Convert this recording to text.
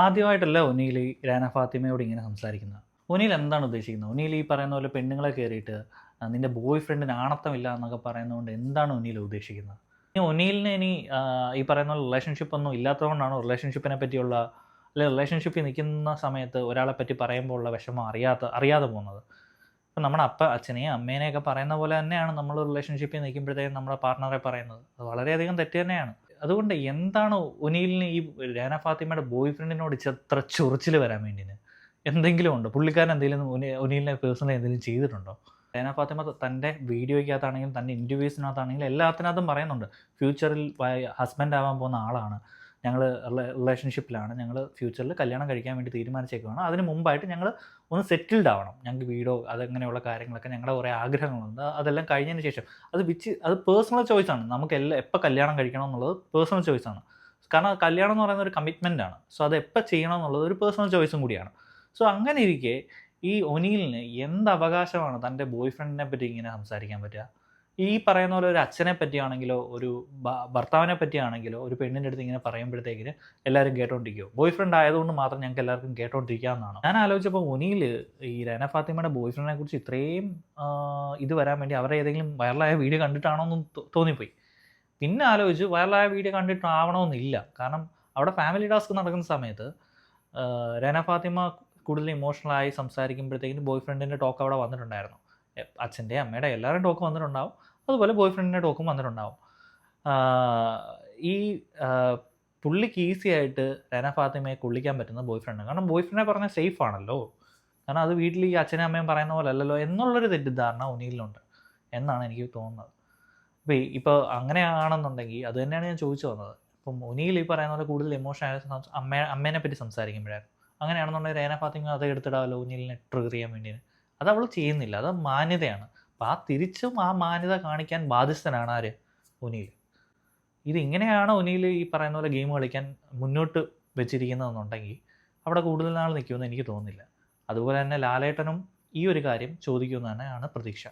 ആദ്യമായിട്ടല്ല ഒനിയിൽ രാന ഫാത്തിമയോട് ഇങ്ങനെ സംസാരിക്കുന്നത്? ഒനീൽ എന്താണ് ഉദ്ദേശിക്കുന്നത്? ഒനിയിൽ ഈ പറയുന്ന പോലെ പെണ്ണുങ്ങളെ കയറിയിട്ട് നിന്റെ ബോയ് ഫ്രണ്ടിന് ആണത്തമില്ല എന്നൊക്കെ പറയുന്നതുകൊണ്ട് എന്താണ് ഒനീൽ ഉദ്ദേശിക്കുന്നത്? ഇനി ഒനിയിലിന് ഇനി ഈ പറയുന്ന റിലേഷൻഷിപ്പ് ഒന്നും ഇല്ലാത്തതുകൊണ്ടാണോ റിലേഷൻഷിപ്പിനെ പറ്റിയുള്ള അല്ലെ റിലേഷൻഷിപ്പിൽ നിൽക്കുന്ന സമയത്ത് ഒരാളെ പറ്റി പറയുമ്പോൾ ഉള്ള വിഷമം അറിയാത്ത അറിയാതെ പോകുന്നത്? ഇപ്പം നമ്മുടെ അപ്പ അച്ഛനെയും അമ്മേനെയൊക്കെ പറയുന്ന പോലെ തന്നെയാണ് നമ്മൾ റിലേഷൻഷിപ്പിൽ നിൽക്കുമ്പോഴത്തേക്കും നമ്മുടെ പാർട്ട്ണറെ പറയുന്നത്. അത് വളരെയധികം തെറ്റ് തന്നെയാണ്. അതുകൊണ്ട് എന്താണ് ഒനിയിലിന് ഈ രാന ഫാത്തിമയുടെ ബോയ് ഫ്രണ്ടിനോട് ഇത്ര ചൊറിച്ചിൽ വരാൻ വേണ്ടിന്? എന്തെങ്കിലും ഉണ്ടോ? പുള്ളിക്കാരൻ എന്തെങ്കിലും ഒനീലിനെ പേഴ്സണലി എന്തെങ്കിലും ചെയ്തിട്ടുണ്ടോ? രാന ഫാത്തിമ തന്റെ വീഡിയോയ്ക്കകത്താണെങ്കിലും തന്റെ ഇന്റർവ്യൂസിനകത്താണെങ്കിലും എല്ലാത്തിനകത്തും പറയുന്നുണ്ട്. ഫ്യൂച്ചറിൽ ഹസ്ബൻഡ് ആവാൻ പോകുന്ന ആളാണ്. ഞങ്ങൾ റിലേഷൻഷിപ്പിലാണ് ഞങ്ങൾ ഫ്യൂച്ചറിൽ കല്യാണം കഴിക്കാൻ വേണ്ടി തീരുമാനിച്ചേക്കുവാണ്. അതിന് മുമ്പായിട്ട് ഞങ്ങൾ ഒന്ന് സെറ്റിൽഡ് ആവണം. ഞങ്ങൾക്ക് വീടോ അതങ്ങനെയുള്ള കാര്യങ്ങളൊക്കെ ഞങ്ങളുടെ കുറേ ആഗ്രഹങ്ങളുണ്ട്. അതെല്ലാം കഴിഞ്ഞതിന് ശേഷം അത് വിച്ച് അത് പേഴ്സണൽ ചോയ്സാണ് നമുക്ക് എല്ലാം എപ്പോൾ കല്യാണം കഴിക്കണം എന്നുള്ളത് പേഴ്സണൽ ചോയ്സാണ് കാരണം കല്യാണം എന്ന് പറയുന്ന ഒരു കമ്മിറ്റ്മെന്റ് ആണ്. സോ അത് എപ്പോൾ ചെയ്യണം എന്നുള്ളത് ഒരു പേഴ്സണൽ ചോയ്സും കൂടിയാണ്. സോ അങ്ങനെ ഇരിക്കെ ഈ ഒനീലിന് എന്ത് അവകാശമാണ് തന്റെ ബോയ് ഫ്രണ്ടിനെ പറ്റി ഇങ്ങനെ സംസാരിക്കാൻ പറ്റുക? ഈ പറയുന്ന പോലെ ഒരു അച്ഛനെ പറ്റിയാണെങ്കിലോ ഒരു ഭർത്താവിനെ പറ്റിയാണെങ്കിലോ ഒരു പെണ്ണിന്റെ അടുത്ത് ഇങ്ങനെ പറയുമ്പോഴത്തേക്കിന് എല്ലാവരും കേട്ടോണ്ടിരിക്കുമോ ബോയ് ഫ്രണ്ട് ആയതുകൊണ്ട് മാത്രം ഞങ്ങൾക്ക് എല്ലാവർക്കും കേട്ടോണ്ടിരിക്കാമെന്നാണ് ഞാൻ ആലോചിച്ചപ്പോൾ ഒനിയിൽ ഈ രന ഫാത്തിമയുടെ ബോയ് ഫ്രണ്ടിനെ കുറിച്ച് ഇത്രയും ഇത് വരാൻ വേണ്ടി അവരുടെ ഏതെങ്കിലും വൈറലായ വീഡിയോ കണ്ടിട്ടാണോ എന്നും തോന്നിപ്പോയി. പിന്നെ ആലോചിച്ച് വൈറലായ വീഡിയോ കണ്ടിട്ടാവണമെന്നില്ല. കാരണം അവിടെ ഫാമിലി ടാസ്ക് നടക്കുന്ന സമയത്ത് രന ഫാത്തിമ കൂടുതൽ ഇമോഷണലായി സംസാരിക്കുമ്പോഴത്തേക്കിന് ബോയ് ഫ്രണ്ടിന്റെ ടോക്ക് അവിടെ വന്നിട്ടുണ്ടായിരുന്നു. അച്ഛന്റെ അമ്മയുടെ എല്ലാവരും ടോക്ക് വന്നിട്ടുണ്ടാവും. അതുപോലെ ബോയ് ഫ്രണ്ടിന്റെ ടോക്കും വന്നിട്ടുണ്ടാവും. ഈ പുള്ളിക്ക് ഈസി ആയിട്ട് രന ഫാത്തിമയെ കൊള്ളിക്കാൻ പറ്റുന്ന ബോയ് ഫ്രണ്ട് കാരണം ബോയ് ഫ്രണ്ടിനെ പറഞ്ഞാൽ സേഫ് ആണല്ലോ. കാരണം അത് വീട്ടിൽ ഈ അച്ഛനും അമ്മയും പറയുന്ന പോലെ അല്ലല്ലോ എന്നുള്ളൊരു തെറ്റിദ്ധാരണ ഉനിയിലുണ്ട് എന്നാണ് എനിക്ക് തോന്നുന്നത്. അപ്പോൾ ഇപ്പോൾ അങ്ങനെയാണെന്നുണ്ടെങ്കിൽ അത് തന്നെയാണ് ഞാൻ ചോദിച്ചു വന്നത്. ഇപ്പം ഉനിയിൽ ഈ പറയുന്ന പോലെ കൂടുതൽ സം- അമ്മ അമ്മേനെ പറ്റി സംസാരിക്കുമ്പോഴായിരുന്നു. അങ്ങനെയാണെന്നുണ്ടെങ്കിൽ രേന ഫാത്തിമ അത് എടുത്തിടാമല്ലോ ഉനിയിലിനെ ട്രിഗർ ചെയ്യാൻ വേണ്ടി അത് അവൾ ചെയ്യുന്നില്ല. അത് മാന്യതയാണ്. അപ്പോൾ ആ തിരിച്ചും ആ മാന്യത കാണിക്കാൻ ബാധ്യസ്ഥനാണ് ആര്? ഒനിയിൽ ഇതിങ്ങനെയാണ് ഒനിയിൽ ഈ പറയുന്ന പോലെ ഗെയിം കളിക്കാൻ മുന്നോട്ട് വെച്ചിരിക്കുന്നതെന്നുണ്ടെങ്കിൽ അവിടെ കൂടുതൽ നാൾ നിൽക്കുമെന്ന് എനിക്ക് തോന്നുന്നില്ല. അതുപോലെ തന്നെ ലാലേട്ടനും ഈ ഒരു കാര്യം ചോദിക്കുമെന്ന് തന്നെയാണ് പ്രതീക്ഷ.